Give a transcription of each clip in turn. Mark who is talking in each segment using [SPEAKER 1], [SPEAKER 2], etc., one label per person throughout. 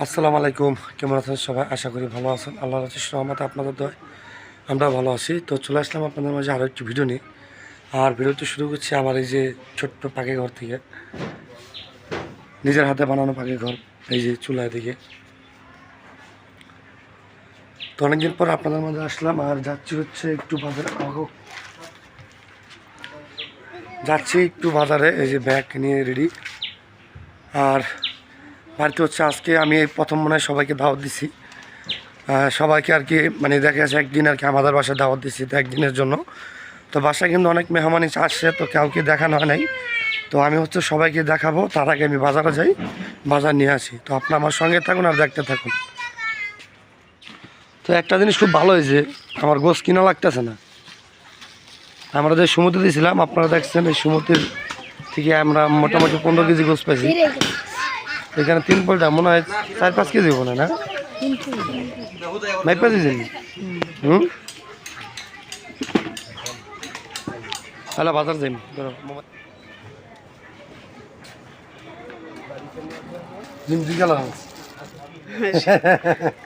[SPEAKER 1] আসসালামু আলাইকুম। কেমন আছেন সবাই? আশা করি ভালো আছেন। আল্লাহ রহমতে আপনাদের দয় আমরা ভালো আছি। তো চলে আসলাম আপনাদের মাঝে আরও একটি ভিডিও নিয়ে। আর ভিডিওটি শুরু করছি আমার এই যে ছোট্ট পাখি ঘর থেকে। নিজের হাতে বানানো পাখি ঘর, এই যে চুলায় দিকে। তো অনেকদিন পর আপনাদের মাঝে আসলাম। আর যাচ্ছি হচ্ছে একটু বাজারে। যাচ্ছি একটু বাজারে, এই যে ব্যাগ নিয়ে রেডি। আর বাড়িতে হচ্ছে আজকে আমি এই প্রথম মনে হয় সবাইকে দাওয়াত দিছি। সবাইকে আর কি মানে দেখা যাচ্ছে একদিন আর কি আমাদের বাসায় দাওয়াত দিছি তো একদিনের জন্য। তো বাসায় কিন্তু অনেক মেহমানি আসছে, তো কাউকে দেখানো হয় নাই। তো আমি হচ্ছে সবাইকে দেখাবো, তার আগে আমি বাজারে যাই, বাজার নিয়ে আসি। তো আপনি আমার সঙ্গে থাকুন আর দেখতে থাকুন। তো একটা জিনিস খুব ভালো হয়েছে, আমার গোস কিনা লাগতেছে না। আমরা যে সমুদ্রে দিয়েছিলাম আপনারা দেখছেন এই সমুদ্রের থেকে আমরা মোটামুটি পনেরো কেজি গোস পাইছি। এখানে তিন পয়টা মনে হয় চার পাঁচ কেজি মনে না মাইপা দিয়েছেন হুম? তাহলে বাজার যাই।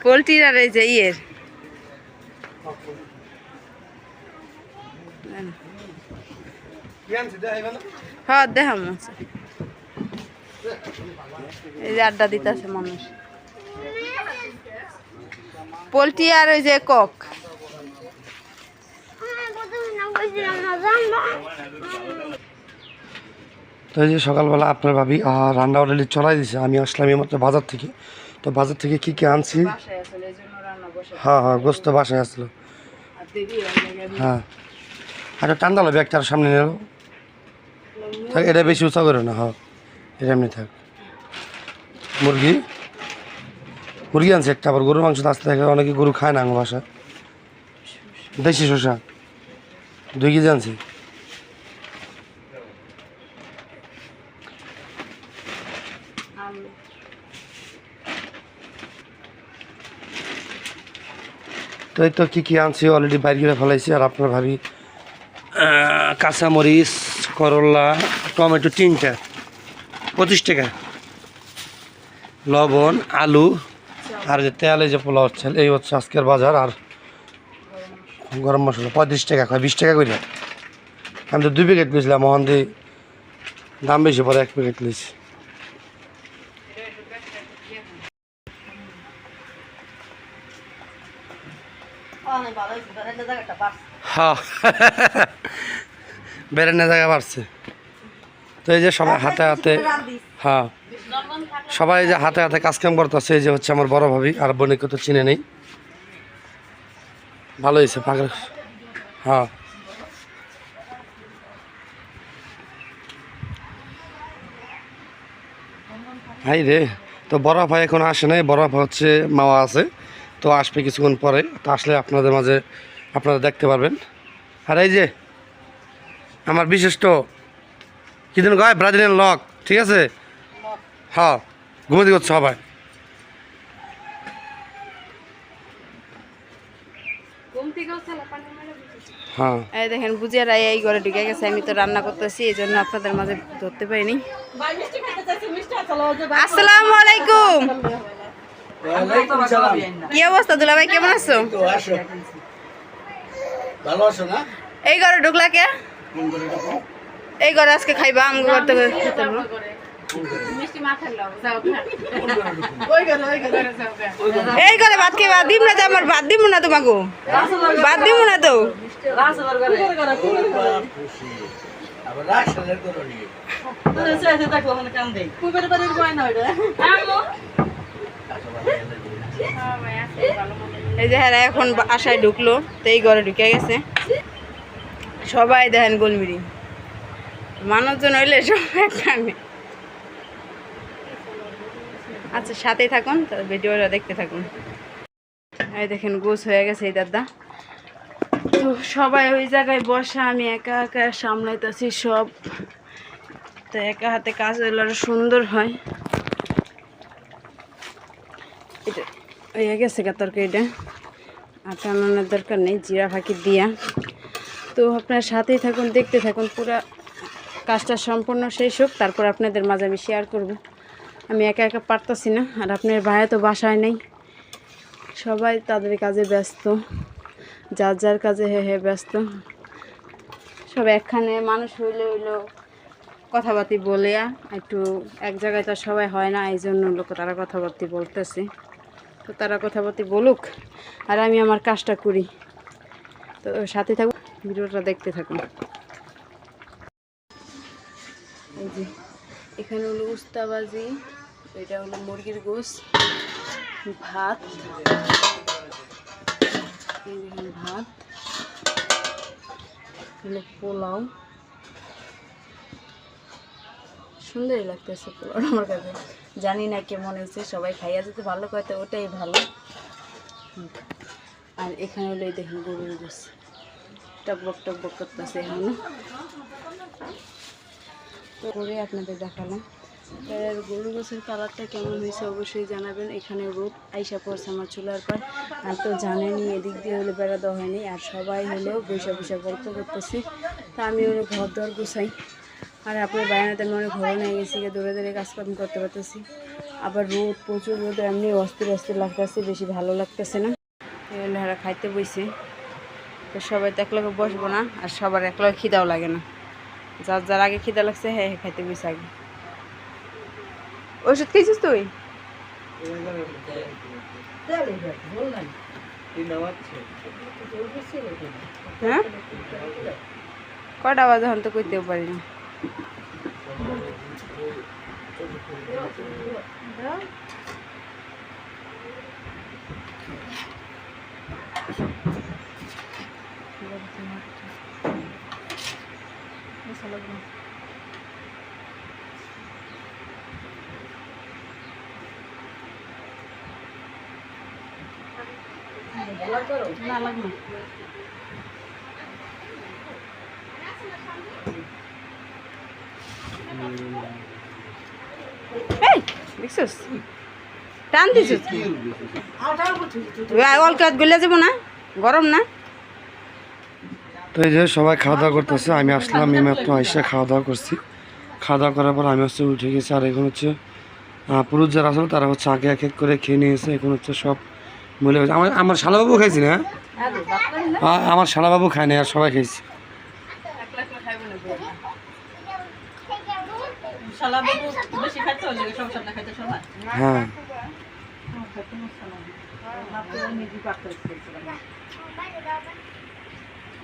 [SPEAKER 2] পোলট্রির আর এই যে ইয়ের। হ্যাঁ দেখাম। এই যে আড্ডা দিতেছে মানুষ। পোলট্রি আর ওই যে কক।
[SPEAKER 1] তো এই যে সকালবেলা আপনার ভাবি রান্না অলরেডি চলাই দিছে আমি আসলাম এই মাত্র বাজার থেকে। তো বাজার থেকে কি কি আনছি? হ্যাঁ হ্যাঁ গোস্ত বাসায় আসলো। হ্যাঁ। আচ্ছা টান্ডালো ব্যাগটার সামনে নিল থাক এটা বেশি উঁচা করে না হ্যাঁ। এটা এমনি থাক। মুরগি? মুরগি আনছে একটা, আবার গরুর মাংস আসতে থাকে, অনেকে গরু খায় না আমার বাসায়। দেশি শসা। দুই কেজি আনছি। তো এই তো কী কী আনছি অলরেডি বাইর করে ফেলাইছি, আর আপনার ভাবি কাঁচামরিচ, করলা, টমেটো তিনটা। পঁচিশ টাকা। লবণ আলু আর যে তেল এই যে পোলাও হচ্ছে এই হচ্ছে আজকের বাজার আর গরম মশলা পঁয়ত্রিশ টাকা খায় বিশ টাকা করে আমি তো দুই প্যাকেট নিয়েছিলাম মোহন দিয়ে দাম বেশি পরে এক প্যাকেট নিয়েছি। হ্যাঁ। বেরেন্না জায়গা বাড়ছে। তো এই যে সবাই হাতে হাতে হ্যাঁ। সবাই যে হাতে হাতে কাজকাম করতেছে এই যে হচ্ছে আমার বড় ভাবি আর বোনকে তো চিনে নেই। ভালো হয়েছে পাগল। হ্যাঁ। হাই রে তো বড় ভাই এখন আসে নাই বড় ভাই হচ্ছে মাওয়া আছে তো আসবে কিছুক্ষণ পরে তো আসলে আপনাদের মাঝে আপনারা দেখতে পারবেন। আর এই যে আমার বিশিষ্ট কি দিন গায়? ব্রাজিলিয়ান লক ঠিক আছে? হ্যাঁ ঘুমোতে করছে সবাই। হ্যাঁ।
[SPEAKER 2] এই দেখেন বুঝিয়ারা এই ঘরে ঢুকে গেছে আমি তো রান্না করতেছি এই জন্য আপনাদের মাঝে ধরতে পারিনি। আসসালামু আলাইকুম। কি অবস্থা দুলা ভাই কেমন আছো?
[SPEAKER 1] ভালো আছো না?
[SPEAKER 2] এই ঘরে ঢুকলা কে? এই ঘরে আজকে খাইবা আম করতে। এই ঘরে ভাত খাইবা দিম না আমার ভাত দিব না তোমাকে ভাত দিব না তো? এই যে হ্যাঁ এখন আশায় ঢুকলো তো এই ঘরে ঢুকে গেছে। সবাই দেখেন গোলমিরি। মানুষজন হইলে সব একখানে আচ্ছা সাথেই থাকুন ভিডিওটা দেখতে থাকুন। এই দেখেন, গোছ হয়ে গেছে এই দাদা। তো সবাই ওই জায়গায় বসা, আমি একা একা সামলাইতেছি সব। তো একা হাতে কাজ হইলে আরও সুন্দর হয়। এটা হয়ে গেছে গা তরকারিটা। আটা আনানোর দরকার নেই, জিরা ফাঁকি দিয়া। তো আপনার সাথেই থাকুন, দেখতে থাকুন, পুরা কাজটা সম্পূর্ণ শেষ হোক, তারপর আপনাদের মাঝে আমি শেয়ার করব। আমি একা একা পারতাছি না, আর আপনার ভাইয়া তো বাসায় নেই। সবাই তাদের কাজে ব্যস্ত, যার যার কাজে হে হে ব্যস্ত। সব একখানে মানুষ হইলে হইল কথাবার্তি বলে, একটু এক জায়গায় তো সবাই হয় না এই জন্য লোক তারা কথাবার্তি বলতেছে। তো তারা কথাবার্তি বলুক, আর আমি আমার কাজটা করি। তো সাথে থাকুন, ভিডিওটা দেখতে থাকুন। যে, এখানে হলো উস্তাবাজি, এটা হলো মুরগির গোস ভাত ভাত হলো পোলাও, সুন্দরই লাগতেছে পোলাও আমার কাছে। জানি না কেমন হয়েছে সবাই খাইয়া যেতে ভালো কয়তো ওটাই ভালো। আর এখানে হলো দেখুন গরুর গোস টকবক টকবক করতেছে এখনও। তো করে আপনাদের দেখালাম। আর গরু গোছের কালারটা কেমন হয়েছে অবশ্যই জানাবেন। এখানে রোদ আইসা পড়ছে আমার চুলার পর আর তো জানেনি এদিক দিয়ে হলে বেড়া দেওয়া হয়নি। আর সবাই হলো বৈশা বৈশা গল্প করতেছি। তা আমি হলো ঘর দর গুছাই। আর আপনার বায়নাতে আমি অনেক ঘরে নিয়ে গেছি, গিয়ে দৌড়ে কাজকর্ম করতে পারতেছি। আবার রোদ, প্রচুর রোদ, এমনি অস্থির অস্থির লাগতেছে, বেশি ভালো লাগতেছে না। এই হলো খাইতে বইছে। তো সবাই তো একলগে বসবো না, আর সবার একলগে খিদাও লাগে না। যার যার আগে খিদা লাগছে হ্যাঁ হ্যাঁ খাইতে বসে আগে। ওষুধ খেয়েছিস তুই? হ্যাঁ? কটা বাজে এখন তো কইতেও পারি না। না লাগবে এই দেখছিস টান দিছিস অল্প গলে যাব না গরম না
[SPEAKER 1] তো এই যে সবাই খাওয়া দাওয়া করতেছে আমি আসলাম এই মাত্র আইসা খাওয়া দাওয়া করছি। খাওয়া দাওয়া করার পর আমি হচ্ছে উঠে গেছি আর এখন হচ্ছে পুরুষ যারা আছে তারা হচ্ছে আগে এক এক করে খেয়ে নিয়েছে এখন হচ্ছে সব মিলে গেছে আমার আমার শালাবাবু খাইছি না? আমার শালাবাবু খায় না আর সবাই খেয়েছি হ্যাঁ।